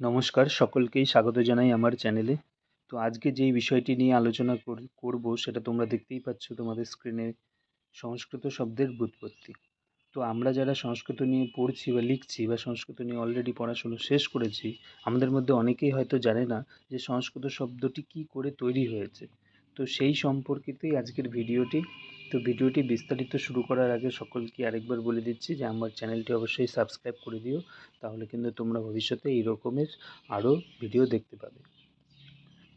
নমস্কার, সকলকেই স্বাগত জানাই আমার চ্যানেলে। তো আজকে যেই বিষয়টি নিয়ে আলোচনা করব সেটা তোমরা দেখতেই পাচ্ছ তোমাদের স্ক্রিনে সংস্কৃত শব্দের ব্যুৎপত্তি। তো আমরা যারা সংস্কৃত নিয়ে পড়ছি বা লিখছি বা সংস্কৃত নিয়ে অলরেডি পড়াশুনো শেষ করেছি, আমাদের মধ্যে অনেকেই হয়তো জানে না যে সংস্কৃত শব্দটি কী করে তৈরি হয়েছে। তো সেই সম্পর্কিতই আজকের ভিডিওটি তো ভিডিওটি বিস্তারিত শুরু করার আগে সকলকে আরেকবার বলে দিচ্ছি যে আমার চ্যানেলটি অবশ্যই সাবস্ক্রাইব করে দিও, তাহলে কিন্তু তোমরা ভবিষ্যতে এই রকমের আরও ভিডিও দেখতে পাবে।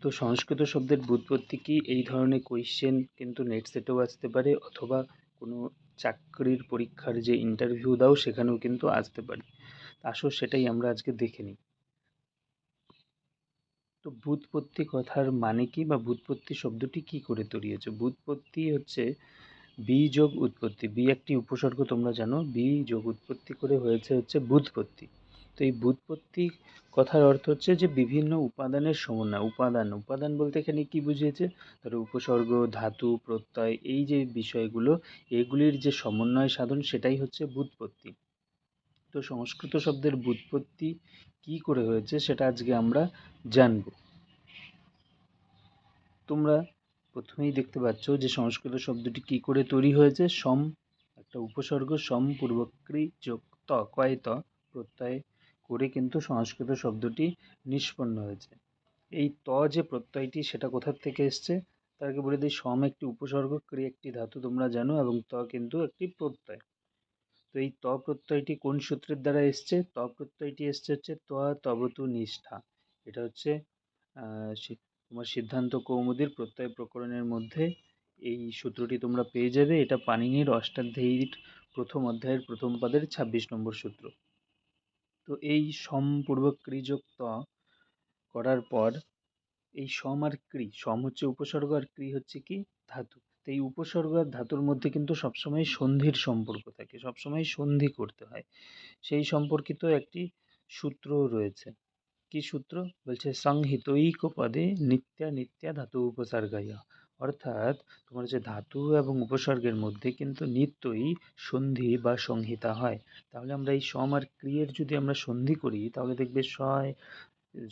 তো সংস্কৃত শব্দের ব্যুৎপত্তি কি? এই ধরনের কোয়েশ্চেন কিন্তু নেট সেটেও আসতে পারে অথবা কোনো চাকরির পরীক্ষার যে ইন্টারভিউ দাও সেখানেও কিন্তু আসতে পারে। আসো সেটাই আমরা আজকে দেখে নিই। তো ব্যুৎপত্তি কথার মানে কি বা ব্যুৎপত্তি শব্দটি কি করে তৈরি হয়েছে ব্যুৎপত্তি হচ্ছে বি যোগ উৎপত্তি। বি একটি উপসর্গ তোমরা জানো। বি যোগ উৎপত্তি করে হয়েছে হচ্ছে বুৎপত্তি তো এই বুৎপত্তি কথার অর্থ হচ্ছে যে বিভিন্ন উপাদানের সমন্বয়, উপাদান। উপাদান বলতে এখানে কি বুঝিয়েছে? ধরো উপসর্গ, ধাতু, প্রত্যয়, এই যে বিষয়গুলো, এগুলির যে সমন্বয় সাধন সেটাই হচ্ছে বুৎপত্তি তো সংস্কৃত শব্দের বুৎপত্তি কি করে হয়েছে সেটা আজকে আমরা জানব। তোমরা প্রথমেই দেখতে পাচ্ছ যে সংস্কৃত শব্দটি কি করে তৈরি হয়েছে। সম একটা উপসর্গ, সম পূর্বক্রি যোগ ত, কয় ত প্রত্যয় করে কিন্তু সংস্কৃত শব্দটি নিষ্পন্ন হয়েছে। এই ত যে প্রত্যয়টি সেটা কোথার থেকে এসছে? আগে বলে দিই, সম একটি উপসর্গ, ক্রি একটি ধাতু, তোমরা জানো, এবং ত কিন্তু একটি প্রত্যয়। তো এই ত প্রত্যয়টি কোন সূত্রের দ্বারা এসছে? ত প্রত্যয়টি এসছে হচ্ছে ত তবতু নিষ্ঠা। এটা হচ্ছে তোমার সিদ্ধান্ত কৌমুদীর প্রত্যয় প্রকরণের মধ্যে এই সূত্রটি তোমরা পেয়ে যাবে। এটা পাণিনির অষ্টাধ্যায়ীর প্রথম অধ্যায়ের প্রথম পদের ছাব্বিশ নম্বর সূত্র। তো এই সমপূর্বক ক্রিযুক্ত করার পর এই সম আর ক্রি সম হচ্ছে উপসর্গ আর ক্রি হচ্ছে কি? ধাতু। তো এই উপসর্গ আর ধাতুর মধ্যে কিন্তু সবসময় সন্ধির সম্পর্ক থাকে, সবসময় সন্ধি করতে হয়। সেই সম্পর্কিত একটি সূত্রও রয়েছে। কি সূত্র? বলছে, সংহিতৈক পদে নিত্যা নিত্যা ধাতু উপসর্গায়। অর্থাৎ তোমার যে ধাতু এবং উপসর্গের মধ্যে কিন্তু নিত্যই সন্ধি বা সংহিতা হয়। তাহলে আমরা এই সম আর ক্রিয়ের যদি আমরা সন্ধি করি, তাহলে দেখবে সয়,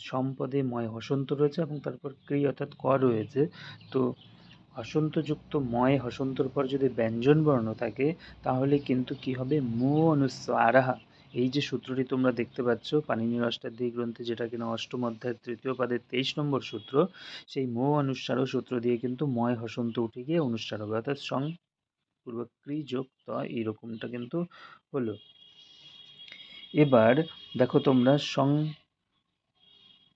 সম্পদে ময় হসন্ত রয়েছে এবং তারপর ক্রি অর্থাৎ ক রয়েছে। তো হসন্তযুক্ত ময় হসন্তর পর যদি ব্যঞ্জন বর্ণ থাকে, তাহলে কিন্তু কি হবে? মু অনুস্বারাহা। এই যে সূত্রটি তোমরা দেখতে পাচ্ছ পানিনির অষ্টাধ্যায়ী গ্রন্থে যেটা কিনা অষ্টম অধ্যায়ের তৃতীয় পাদের তেইশ নম্বর সূত্র, সেই মো অনুসার সূত্র দিয়ে কিন্তু ময় হসন্ত উঠে গিয়ে অনুসার হবে। অর্থাৎ সং পূর্বক্রি যোগ ত, এইরকমটা কিন্তু হলো। এবার দেখো তোমরা সং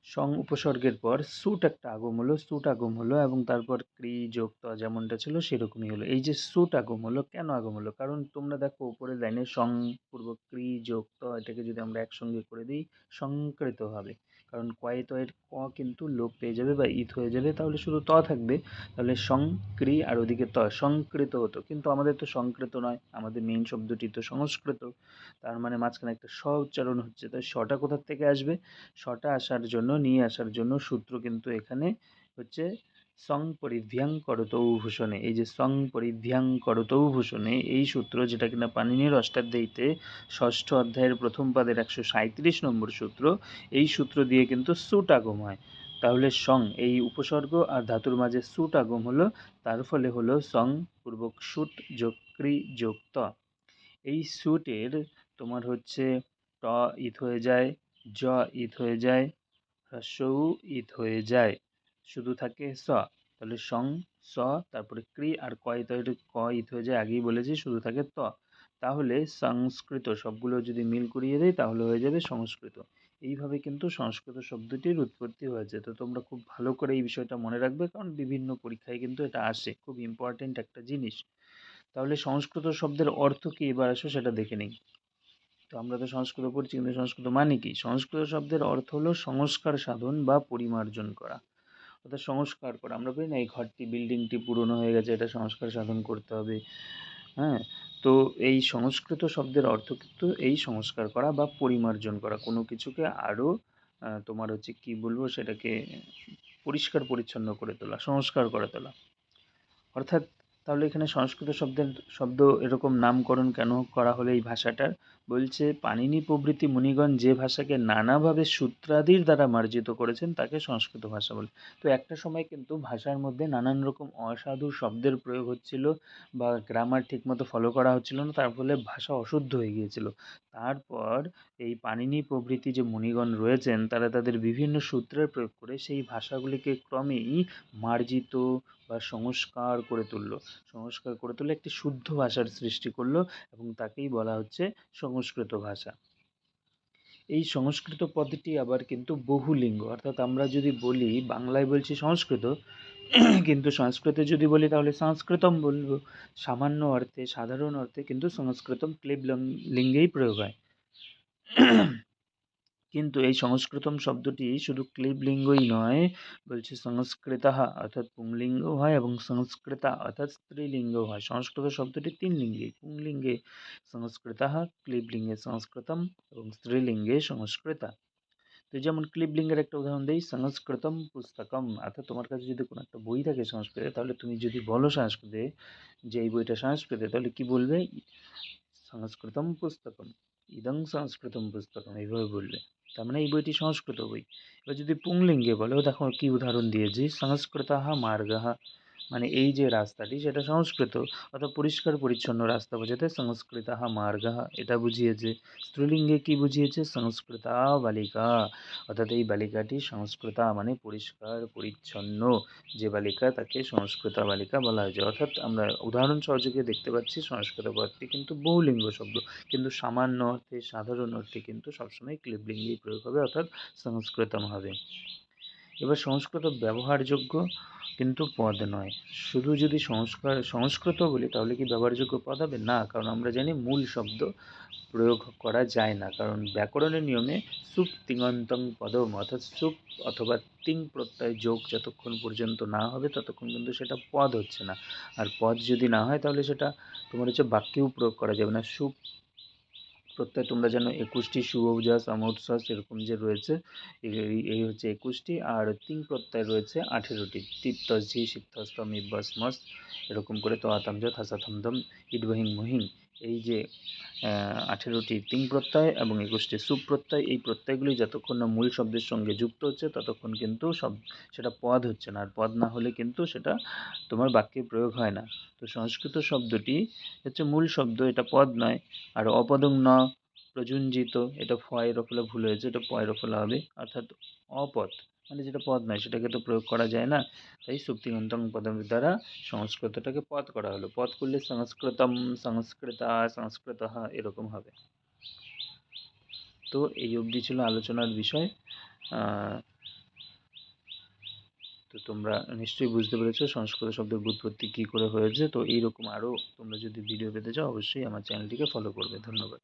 সং, উপসর্গের পর সুট একটা আগম হলো সুট আগম হলো এবং তারপর ক্রি যোগ ত যেমনটা ছিল সেরকমই হলো। এই যে সুট আগম হলো, কেন আগম হলো? কারণ তোমরা দেখো উপরে লাইনে সং, পূর্ব ক্রি যোগ ত এটাকে যদি আমরা একসঙ্গে করে দিই সংকৃত হবে। কারণ কয়েত এর ক কিন্তু লোপ পেয়ে যাবে বা ইত হয়ে যাবে, তাহলে শুধু ত থাকবে। তাহলে সংক্রি আর ওদিকে ত সংকৃত হতো কিন্তু আমাদের তো সংকৃত নয়, আমাদের মেইন শব্দটি তো সংস্কৃত। তার মানে মাঝখানে একটা স উচ্চারণ হচ্ছে, তাই সটা কোথার থেকে আসবে? সটা আসার জন্য নিয়ে আসার জন্য সূত্র কিন্তু এখানে হচ্ছে সং পরিভ্যাং করতৌ ভূষণে। এই যে সং পরিভ্যাং করতৌ ভূষণে, এই সূত্র যেটা কিনা পানিনির অষ্টাধ্যায়ীতে ষষ্ঠ অধ্যায়ের প্রথম পাদের একশো সাঁত্রিশ নম্বর সূত্র, এই সূত্র দিয়ে কিন্তু সুট আগম হয়। তাহলে সং, এই উপসর্গ আর ধাতুর মাঝে সুট আগম হলো, তার ফলে হলো সং পূর্বক সুট যোগ ক্রি যোগ ত। এই সুটের তোমার হচ্ছে ট ইথ হয়ে যায়, জ ইথ হয়ে যায় হ্রস্বউ ইথ হয়ে যায়। শুধু থাকে স, তাহলে সং, স, তারপরে ক্রি আর কয় তয়ের ক ইত হয়ে যায়, আগেই বলেছি শুধু থাকে ত। তাহলে সংস্কৃত সবগুলো যদি মিল করিয়ে দেয় তাহলে হয়ে যাবে সংস্কৃত। এইভাবে কিন্তু সংস্কৃত শব্দটির উৎপত্তি হয়েছে। তো তোমরা খুব ভালো করে এই বিষয়টা মনে রাখবে, কারণ বিভিন্ন পরীক্ষায় কিন্তু এটা আসে, খুব ইম্পর্টেন্ট একটা জিনিস। তাহলে সংস্কৃত শব্দের অর্থ কী? এবার আসো সেটা দেখে নিই। তো আমরা তো সংস্কৃত পড়ছি, কিন্তু সংস্কৃত মানে কি? সংস্কৃত শব্দের অর্থ হলো সংস্কার সাধন বা পরিমার্জন করা। অর্থাৎ সংস্কার করা। আমরা বলি না, এই ঘরটি, বিল্ডিংটি পুরনো হয়ে গেছে, এটা সংস্কার সাধন করতে হবে। হ্যাঁ? তো এই সংস্কৃত শব্দের অর্থ কিন্তু এই সংস্কার করা বা পরিমার্জন করা। কোনো কিছুকে আরও তোমার হচ্ছে কি বলব, সেটাকে পরিষ্কার পরিচ্ছন্ন করে তোলা, সংস্কার করে তোলা। অর্থাৎ তাহলে এখানে সংস্কৃত শব্দের শব্দ এরকম নামকরণ কেন করা হলো এই ভাষাটার? বলছে পানিনি প্রভৃতি মুনিগণ যে ভাষাকে নানাভাবে সূত্রাদির দ্বারা মার্জিত করেছেন, তাকে সংস্কৃত ভাষা বলে। তো একটা সময় কিন্তু ভাষার মধ্যে নানান রকম অসাধু শব্দের প্রয়োগ হচ্ছিল বা গ্রামার ঠিকমতো ফলো করা হচ্ছিল না, তার ফলে ভাষা অশুদ্ধ হয়ে গিয়েছিল। তারপর এই পানিনি প্রভৃতি যে মুনিগণ রয়েছেন, তারা তাদের বিভিন্ন সূত্রের প্রয়োগ করে সেই ভাষাগুলিকে ক্রমেই মার্জিত বা সংস্কার করে তুললো। সংস্কার করে তুলে একটি শুদ্ধ ভাষার সৃষ্টি করল এবং তাকেই বলা হচ্ছে সংস্কৃত ভাষা। এই সংস্কৃত পদটি আবার কিন্তু বহুলিঙ্গ। অর্থাৎ আমরা যদি বলি, বাংলায় বলছি সংস্কৃত, কিন্তু সংস্কৃতে যদি বলি তাহলে সংস্কৃতম বলব। সামান্য অর্থে, সাধারণ অর্থে কিন্তু সংস্কৃতম ক্লিব লিঙ্গেই প্রয়োগ হয়। কিন্তু এই সংস্কৃতম শব্দটি শুধু ক্লিবলিঙ্গই নয়, বলছে সংস্কৃতাহা, অর্থাৎ পুংলিঙ্গ হয় এবং সংস্কৃতা, অর্থাৎ স্ত্রীলিঙ্গ হয়। সংস্কৃত শব্দটি তিন লিঙ্গে, পুংলিঙ্গে সংস্কৃতাহা, ক্লিবলিঙ্গে সংস্কৃতম এবং স্ত্রীলিঙ্গে সংস্কৃতা। তো যেমন ক্লিবলিঙ্গের একটা উদাহরণ দিই, সংস্কৃতম পুস্তকম, অর্থাৎ তোমার কাছে যদি কোনো একটা বই থাকে সংস্কৃতে, তাহলে তুমি যদি বলো সংস্কৃতে যে এই বইটা সংস্কৃতে, তাহলে কি বলবে? সংস্কৃতম পুস্তকম, ইদং সংস্কৃতম পুস্তকম, এইভাবে বলবে। তার মানে এই বইটি সংস্কৃত বই। এবার যদি পুংলিঙ্গে বলো, দেখো কি উদাহরণ দিয়েছি, সংস্কৃত মার্গ মানে এই যে রাস্তাটি সেটা সংস্কৃত, অর্থাৎ পরিষ্কার পরিচ্ছন্ন রাস্তা বোঝাতে সংস্কৃত মার্গ। এটা বুঝিয়েছে স্ত্রীলিঙ্গে কি বুঝিয়েছে? সংস্কৃতা বালিকা। অর্থাৎ এই বালিকাটি সংস্কৃতা মানে পরিষ্কার পরিচ্ছন্ন। যে বালিকা তাকে সংস্কৃতা বালিকা বলা হয়েছে। অর্থাৎ আমরা উদাহরণ সহযোগে দেখতে পাচ্ছি সংস্কৃত পদটি কিন্তু বহুলিঙ্গ শব্দ। কিন্তু সামান্য অর্থে, সাধারণ অর্থে কিন্তু সবসময় ক্লিবলিঙ্গেই প্রয়োগ হবে, অর্থাৎ সংস্কৃতম হবে। এবার সংস্কৃত ব্যবহারযোগ্য কিন্তু পদ নয়। শুধু যদি সংস্কার, সংস্কৃত বলি তাহলে কি ব্যবহারযোগ্য পদ হবে? না, কারণ আমরা জানি মূল শব্দ প্রয়োগ করা যায় না। কারণ ব্যাকরণের নিয়মে সুপ তিঙন্তং পদম অর্থাৎ সুপ অথবা তিং প্রত্যয় যোগ যতক্ষণ পর্যন্ত না হবে ততক্ষণ কিন্তু সেটা পদ হচ্ছে না। আর পদ যদি না হয় তাহলে সেটা তোমার হচ্ছে বাক্যেও প্রয়োগ করা যাবে না। সুপ প্রত্যয় তোমরা জানো একুশটি সুবৌজাস অমৌৎসাস এরকম যে রয়েছে, এই হচ্ছে একুশটি আর তিন প্রত্যয় রয়েছে আঠেরোটি। তিপ্তস ঝি সিদ্ধস্তম ইব্বাস মস এরকম করে তো আতামজ থাসাথমদম ইডবহিং মহিং। এই যে আঠেরোটি তিন প্রত্যয় এবং একুশটি সুপ্রত্যয়, এই প্রত্যয়গুলি যতক্ষণ না মূল শব্দের সঙ্গে যুক্ত হচ্ছে, ততক্ষণ কিন্তু সব, সেটা পদ হচ্ছে না। আর পদ না হলে কিন্তু সেটা তোমার বাক্যে প্রয়োগ হয় না। তো সংস্কৃত শব্দটি হচ্ছে মূল শব্দ, এটা পদ নয়। আর অপদং ন প্রযুঞ্জিত এটা ফয়ের ফলে ভুল হয়েছে, এটা পয়ের ফলে হবে, অর্থাৎ অপদ। মানে যেটা পদ নয়, সেটাকে তো প্রয়োগ করা যায় না। তাই সুক্তিগন্তং পদম দ্বারা সংস্কৃতটাকে পদ করা হলো। পদ করলে সংস্কৃতম সংস্কৃতা সংস্কৃত এরকম হবে। তো এই অবধি ছিল আলোচনার বিষয়। তো তোমরা নিশ্চয়ই বুঝতে পেরেছ সংস্কৃত শব্দের বুৎপত্তি কী করে হয়েছে। তো এইরকম আরও তোমরা যদি ভিডিও পেতে চাও, অবশ্যই আমার চ্যানেলটিকে ফলো করবে। ধন্যবাদ।